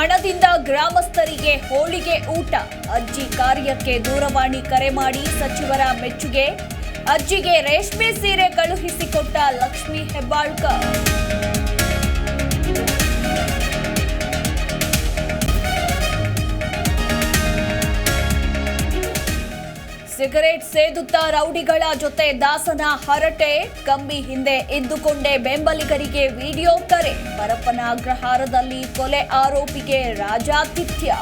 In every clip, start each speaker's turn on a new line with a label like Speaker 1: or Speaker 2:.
Speaker 1: ಹಬ್ಬದಿಂದ ಗ್ರಾಮಸ್ಥರಿಗೆ ಹೋಳಿಗೆ ಊಟ. ಅಜ್ಜಿ ಕಾರ್ಯಕ್ಕೆ ದೂರವಾಣಿ ಕರೆ ಮಾಡಿ ಸಚಿವರ ಮೆಚ್ಚುಗೆ. ಅಜ್ಜಿಗೆ ರೇಷ್ಮೆ ಸೀರೆ ಕಳುಹಿಸಿಕೊಟ್ಟ ಲಕ್ಷ್ಮೀ ಹೆಬ್ಬಾಳ್ಕರ್. ಸಿಗರೇಟ್ ಸೇದುತ್ತಾ ರೌಡಿಗಳ ಜೊತೆ ದಾಸನ ಹರಟೆ, ಕಂಬಿ ಹಿಂದೆ ಇದ್ದುಕೊಂಡೇ ಬೆಂಬಲಿಗರಿಗೆ ವಿಡಿಯೋ ಕರೆ. ಪರಪ್ಪನ ಅಗ್ರಹಾರದಲ್ಲಿ ಕೊಲೆ ಆರೋಪಿಗೆ ರಾಜಾತಿಥ್ಯ.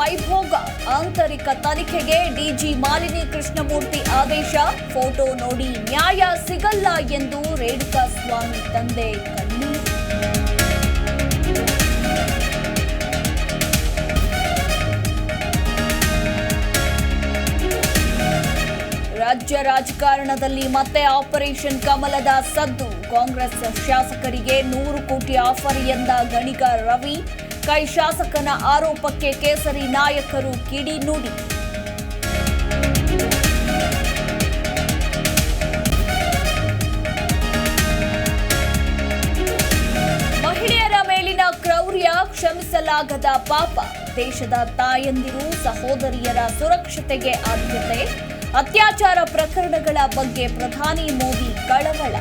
Speaker 1: ವೈಭೋಗ ಆಂತರಿಕ ತನಿಖೆಗೆ ಡಿಜಿ ಮಾಲಿನಿ ಕೃಷ್ಣಮೂರ್ತಿ ಆದೇಶ. ಫೋಟೋ ನೋಡಿ ನ್ಯಾಯ ಸಿಗಲ್ಲ ಎಂದು ರೇಣುಕಾ ಸ್ವಾಮಿ ತಂದೆ ರಾಜ್ಯ ರಾಜಕಾರಣದಲ್ಲಿ ಮತ್ತೆ ಆಪರೇಷನ್ ಕಮಲದ ಸದ್ದು. ಕಾಂಗ್ರೆಸ್ ಶಾಸಕರಿಗೆ ನೂರು ಕೋಟಿ ಆಫರ್ ಎಂದ ಗಣಿಗ ರವಿ. ಕೈ ಶಾಸಕನ ಆರೋಪಕ್ಕೆ ಕೇಸರಿ ನಾಯಕರು ಕಿಡಿ ನುಡಿ. ಮಹಿಳೆಯರ ಮೇಲಿನ ಕ್ರೌರ್ಯ ಕ್ಷಮಿಸಲಾಗದ ಪಾಪ. ದೇಶದ ತಾಯಂದಿರು, ಸಹೋದರಿಯರ ಸುರಕ್ಷತೆಗೆ ಆದ್ಯತೆ. ಅತ್ಯಾಚಾರ ಪ್ರಕರಣಗಳ ಬಗ್ಗೆ ಪ್ರಧಾನಿ ಮೋದಿ ಕಳವಳ.